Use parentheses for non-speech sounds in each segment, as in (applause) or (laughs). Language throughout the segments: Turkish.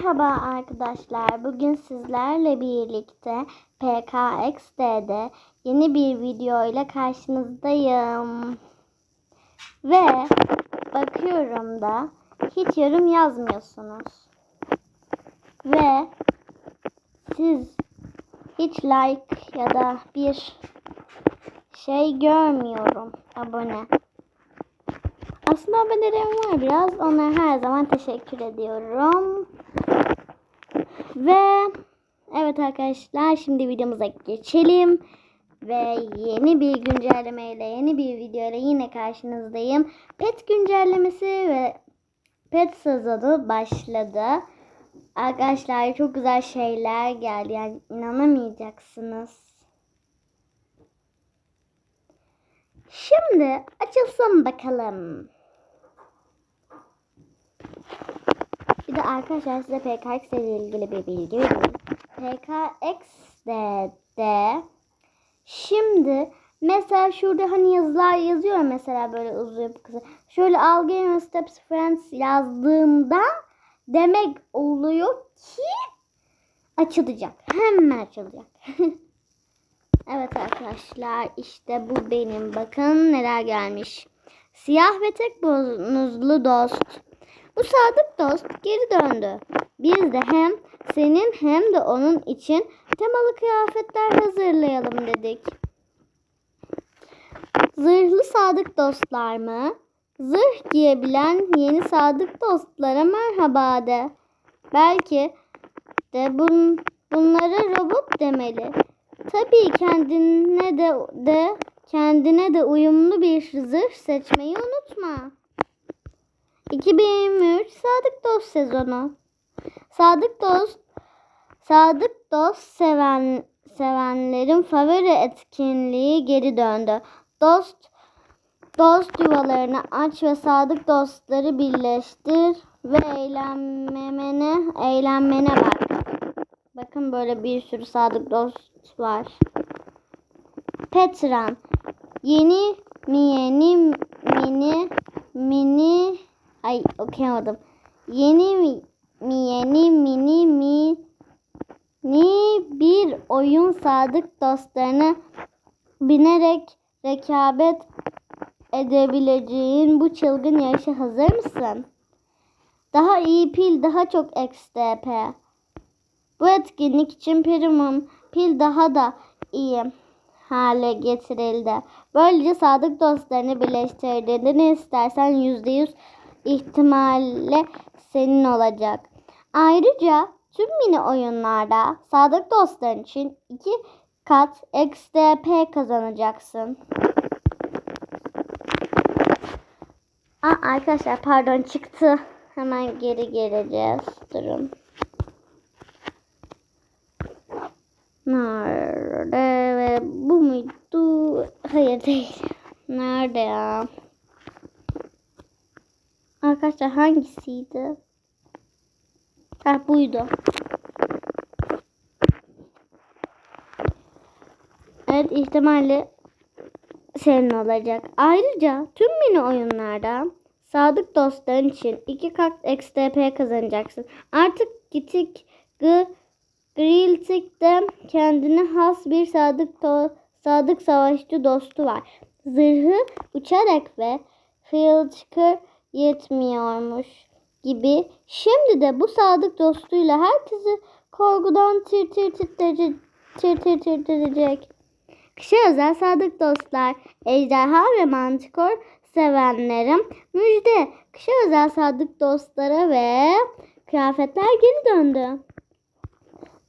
Merhaba arkadaşlar. Bugün sizlerle birlikte PKXD'de yeni bir video ile karşınızdayım. Ve bakıyorum da hiç yorum yazmıyorsunuz. Ve siz hiç like ya da bir şey görmüyorum abone. Aslında abonelerim var biraz. Onlara her zaman teşekkür ediyorum. Ve evet arkadaşlar şimdi videomuza geçelim. Ve yeni bir güncelleme ile yeni bir video ile yine karşınızdayım. Pet güncellemesi ve pet sezonu başladı. Arkadaşlar çok güzel şeyler geldi. Yani inanamayacaksınız. Şimdi açılsın bakalım. Bir de arkadaşlar size PKX ile ilgili bir bilgi vereyim. PKX'de de şimdi mesela şurada hani yazılar yazıyor mesela böyle uzayıp kısa. Şöyle Game Steps Friends yazdığımda demek oluyor ki açılacak. Hemen açılacak. (laughs) evet arkadaşlar işte bu benim. Bakın neler gelmiş. Siyah ve tek bonuzlu dost. Bu sadık dost geri döndü. Biz de hem senin hem de onun için temalı kıyafetler hazırlayalım dedik. Zırhlı sadık dostlar mı? Zırh giyebilen yeni sadık dostlara merhaba de. Belki de bun, bunlara robot demeli. Tabii kendine de, de kendine de uyumlu bir zırh seçmeyi unutma. 2023 Sadık Dost sezonu. Sadık Dost Sadık Dost seven sevenlerin favori etkinliği geri döndü. Dost dost yuvalarını aç ve sadık dostları birleştir ve eğlenmene eğlenmene bak. Bakın böyle bir sürü sadık dost var. Petran yeni mi yeni mini mini Ay okuyamadım. Yeni mi, yeni mini mi ni bir oyun sadık dostlarına binerek rekabet edebileceğin bu çılgın yarışa hazır mısın? Daha iyi pil, daha çok XDP. Bu etkinlik için premium pil daha da iyi hale getirildi. Böylece sadık dostlarını birleştirdiğinde ne istersen %100 ihtimalle senin olacak. Ayrıca tüm mini oyunlarda sadık dostların için iki kat XDP kazanacaksın. Aa, arkadaşlar pardon çıktı. Hemen geri geleceğiz. Durun. Nerede bu muydu? Hayır değil. Nerede ya? Arkadaşlar hangisiydi? Ha buydu. Evet ihtimalle senin olacak. Ayrıca tüm mini oyunlarda sadık dostların için iki kat XTP kazanacaksın. Artık Gitik G Griltik'te kendine has bir sadık sadık savaşçı dostu var. Zırhı uçarak ve Filchker yetmiyormuş gibi. Şimdi de bu sadık dostuyla herkesi korkudan tir tir titrecek. Tir tir titrecek. Kışa özel sadık dostlar, ejderha ve mantikor sevenlerim müjde. Kışa özel sadık dostlara ve kıyafetler geri döndü.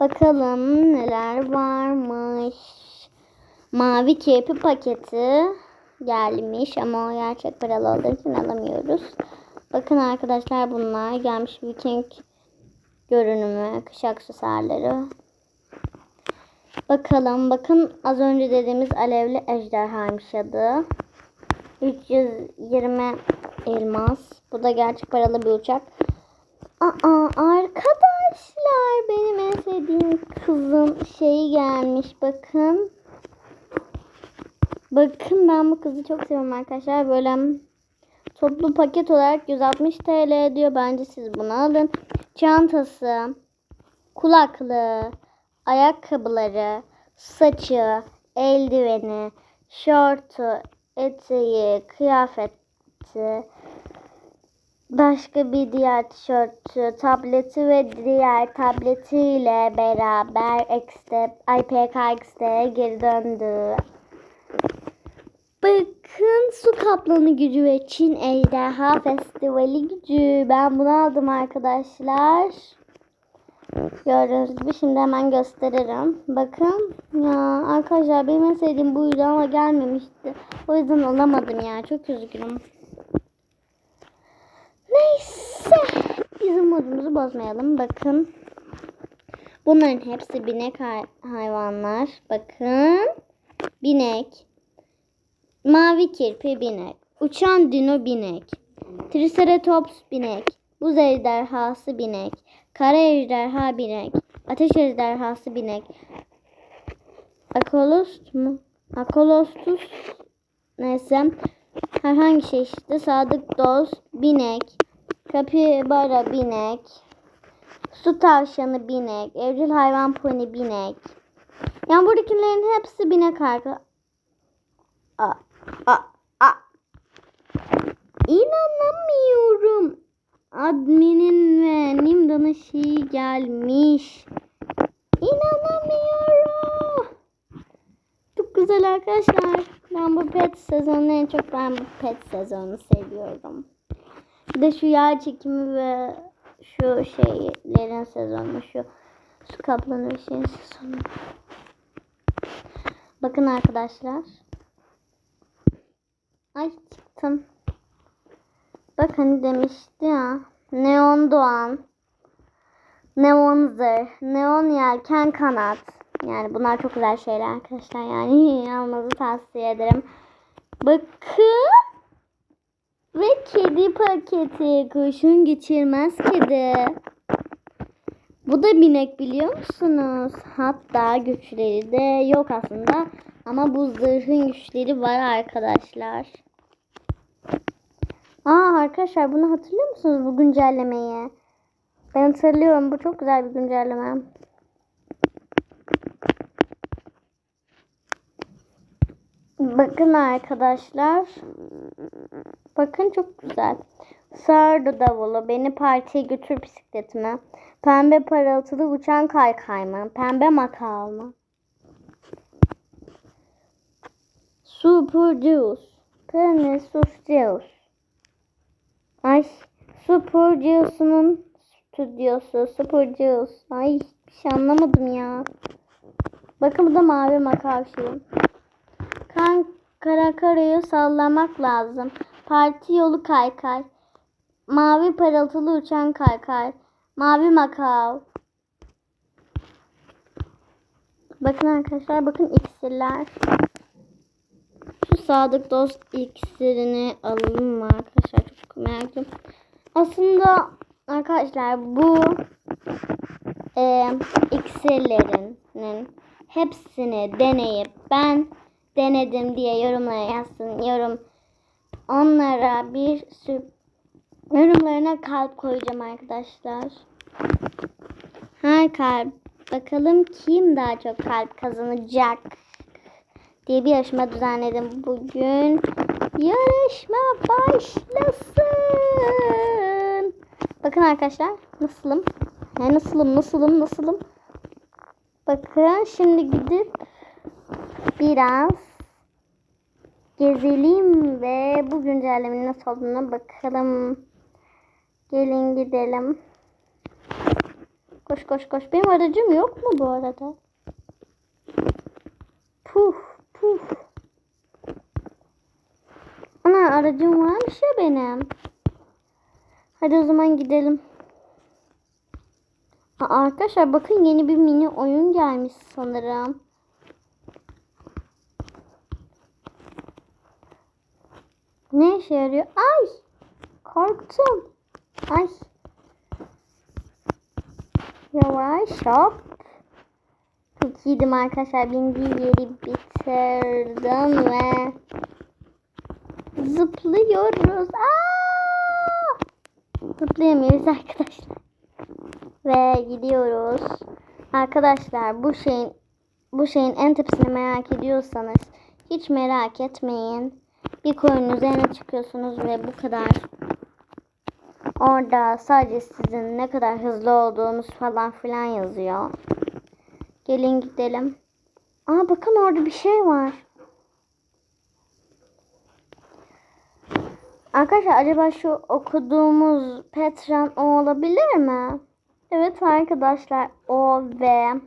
Bakalım neler varmış. Mavi kepi paketi gelmiş ama o gerçek paralı olduğu için alamıyoruz. Bakın arkadaşlar bunlar gelmiş Viking görünümü, kış aksesuarları. Bakalım bakın az önce dediğimiz alevli ejderhaymış adı. 320 elmas. Bu da gerçek paralı bir uçak. Aa arkadaşlar benim en sevdiğim kızın şeyi gelmiş bakın. Bakın ben bu kızı çok seviyorum arkadaşlar. Böyle toplu paket olarak 160 TL ediyor. Bence siz bunu alın. çantası, kulaklığı, ayakkabıları, saçı, eldiveni, şortu, eteği, kıyafeti, başka bir diğer tişörtü, tableti ve diğer tabletiyle beraber X'de, IPK X'de geri döndü. Bakın su kaplanı gücü ve Çin Ejderha Festivali gücü. Ben bunu aldım arkadaşlar. Gördüğünüz gibi şimdi hemen gösteririm. Bakın ya arkadaşlar benim en sevdiğim buydu ama gelmemişti. O yüzden alamadım ya. Çok üzgünüm. Neyse. Bizim modumuzu bozmayalım. Bakın. Bunların hepsi binek hay- hayvanlar. Bakın. Binek. Mavi kirpi binek. Uçan dino binek. Triceratops binek. Buz ejderhası binek. Kara ejderha binek. Ateş ejderhası binek. Akolost mu? Akolostus neyse. Herhangi şey işte. Sadık dost binek. Kapibara binek. Su tavşanı binek. Evcil hayvan pony binek. Yani buradakilerin hepsi binek arka. A, a. İnanamıyorum. Admin'in ve Nimda'nın şeyi gelmiş. İnanamıyorum. Çok güzel arkadaşlar. Ben bu pet sezonunu en çok ben bu pet sezonunu seviyorum. Bir de şu yağ çekimi ve şu şeylerin sezonu şu su kaplanı bir şeyin sezonu. Bakın arkadaşlar. Ay çıktım. Bak hani demişti ya. Neon Doğan. Neon Zırh. Neon Yelken Kanat. Yani bunlar çok güzel şeyler arkadaşlar. Yani (laughs) almanızı tavsiye ederim. Bakın. Ve kedi paketi. Kurşun geçirmez kedi. Bu da binek biliyor musunuz? Hatta güçleri de yok aslında. Ama bu zırhın güçleri var arkadaşlar. Aa arkadaşlar bunu hatırlıyor musunuz bu güncellemeyi? Ben hatırlıyorum. Bu çok güzel bir güncelleme. Bakın arkadaşlar. Bakın çok güzel. Sardı davulu. Beni partiye götür bisikletime. Pembe parıltılı uçan kaykay mı? Pembe makal mı? Super Juice. Pembe Sus Juice. Ay Super Juice'un stüdyosu. Super Juice. Ay bir şey anlamadım ya. Bakın bu da mavi makal şeyi. Kan karakarayı sallamak lazım. Parti yolu kaykay. Mavi parıltılı uçan kaykay. Mavi makal. Bakın arkadaşlar bakın iksirler. Şu sadık dost iksirini alalım mı arkadaşlar? Çok merak ediyorum. Aslında arkadaşlar bu e, iksirlerinin hepsini deneyip ben denedim diye yorumlara yazsın. Yorum onlara bir sürü yorumlarına kalp koyacağım arkadaşlar. Her kalp bakalım kim daha çok kalp kazanacak diye bir yarışma düzenledim bugün. Yarışma başlasın. Bakın arkadaşlar nasılım? Ne nasılım nasılım nasılım? Bakın şimdi gidip biraz gezelim ve bu güncellemenin nasıl olduğuna bakalım. Gelin gidelim. Koş koş koş. Benim aracım yok mu bu arada? Puf puf. Ana aracım varmış ya benim. Hadi o zaman gidelim. Aa, arkadaşlar bakın yeni bir mini oyun gelmiş sanırım. Ne işe yarıyor? Ay! Korktum. Ay. Yavaş hop. Çok iyiydim arkadaşlar. Bindiği yeri bitirdim ve zıplıyoruz. Aa! Zıplayamıyoruz arkadaşlar. Ve gidiyoruz. Arkadaşlar bu şeyin bu şeyin en tepesini merak ediyorsanız hiç merak etmeyin. Bir koyun üzerine çıkıyorsunuz ve bu kadar. Orada sadece sizin ne kadar hızlı olduğunuz falan filan yazıyor. Gelin gidelim. Aa bakın orada bir şey var. Arkadaşlar acaba şu okuduğumuz Petran o olabilir mi? Evet arkadaşlar o ve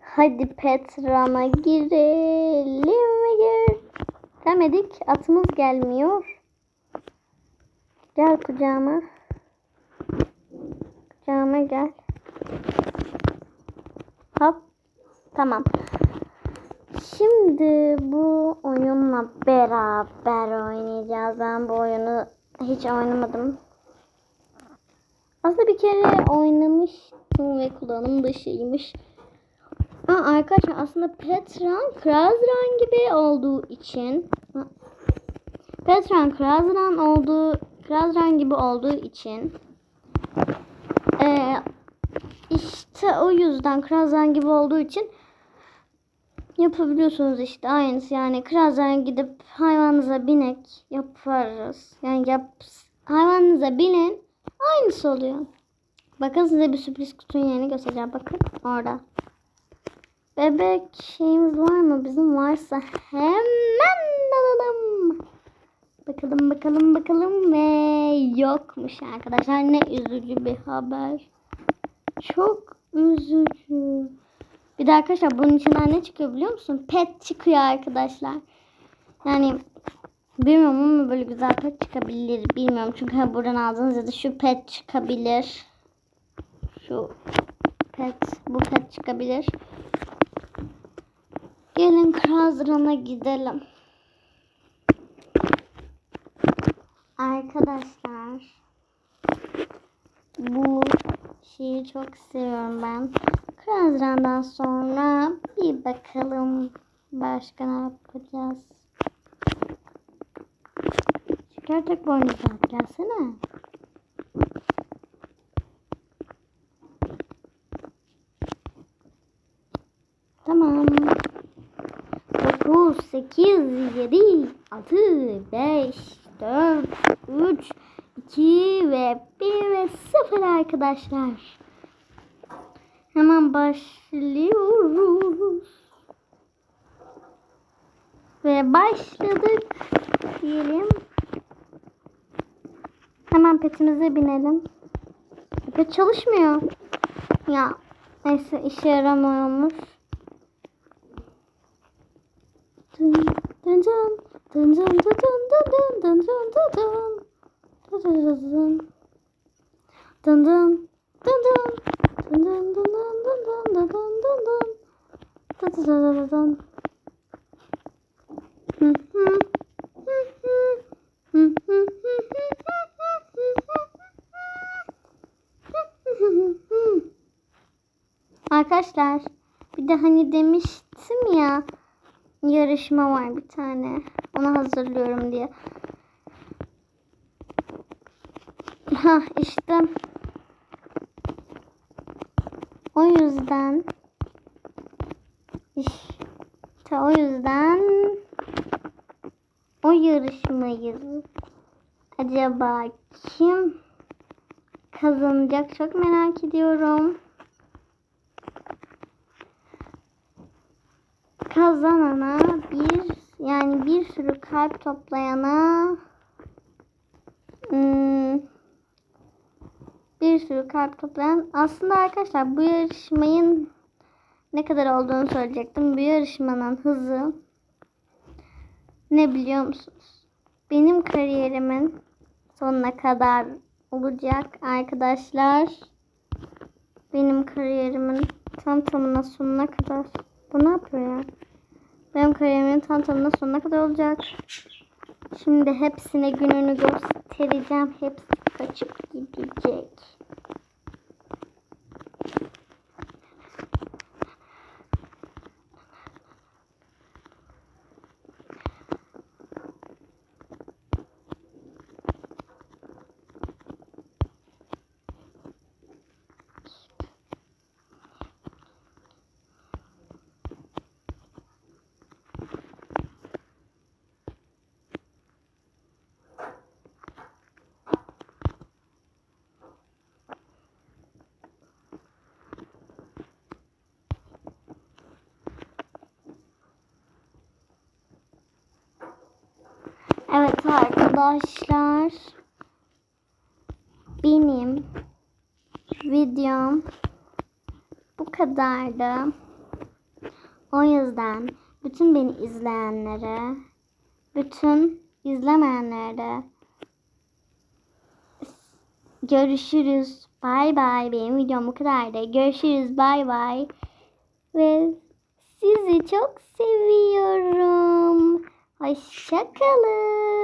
hadi Petran'a girelim mi gir? Demedik atımız gelmiyor. Gel kucağıma. Kucağıma gel. Hop. Tamam. Şimdi bu oyunla beraber oynayacağız. Ben bu oyunu hiç oynamadım. Aslında bir kere oynamıştım ve kullanım dışıymış. Ha, arkadaşlar aslında Petran Krazran gibi olduğu için Petran Krazran olduğu Krazran gibi olduğu için ee, işte o yüzden Krazran gibi olduğu için yapabiliyorsunuz işte aynısı yani Krazran gidip hayvanınıza binek yaparız. Yani yap hayvanınıza binin aynısı oluyor. Bakın size bir sürpriz kutunun yerini göstereceğim. Bakın orada. Bebek şeyimiz var mı? Bizim varsa hemen alalım. Bakalım bakalım bakalım ve yokmuş arkadaşlar. Ne üzücü bir haber. Çok üzücü. Bir de arkadaşlar bunun içinden ne çıkıyor biliyor musun? Pet çıkıyor arkadaşlar. Yani bilmiyorum ama böyle güzel pet çıkabilir. Bilmiyorum çünkü buradan aldığınız ya da şu pet çıkabilir. Şu pet, bu pet çıkabilir. Gelin Krazran'a gidelim. Arkadaşlar bu şeyi çok seviyorum ben. Krazran'dan sonra bir bakalım başka ne yapacağız. Şekertek boynuzlar gelsene. Tamam. 9, 8, 7, 6, 5, 4, 3, 2 ve 1 ve 0 arkadaşlar. Hemen başlıyoruz. Ve başladık diyelim. Hemen petimize binelim. Pet çalışmıyor. Ya neyse işe yaramıyormuş. Dın dın dın dın dın dın dın dın dın dın dın dın dın dın dın dın dın Arkadaşlar bir de hani demiştim ya yarışma var bir tane. Ona hazırlıyorum diye. Ha işte o yüzden işte o yüzden o yarışmayı acaba kim kazanacak çok merak ediyorum. Kazanana bir yani bir sürü kalp toplayana hmm, bir sürü kalp toplayan aslında arkadaşlar bu yarışmayın ne kadar olduğunu söyleyecektim. Bu yarışmanın hızı ne biliyor musunuz? Benim kariyerimin sonuna kadar olacak arkadaşlar. Benim kariyerimin tam tamına sonuna kadar. Bu ne yapıyor ya? Benim kariyerimin tam tamına sonuna kadar olacak. Şimdi hepsine gününü göstereceğim. Hepsi kaçıp gidecek. Arkadaşlar. Benim videom bu kadardı. O yüzden bütün beni izleyenlere, bütün izlemeyenlere görüşürüz. Bay bay. Benim videom bu kadardı. Görüşürüz. Bay bay. Ve sizi çok seviyorum. Hoşçakalın.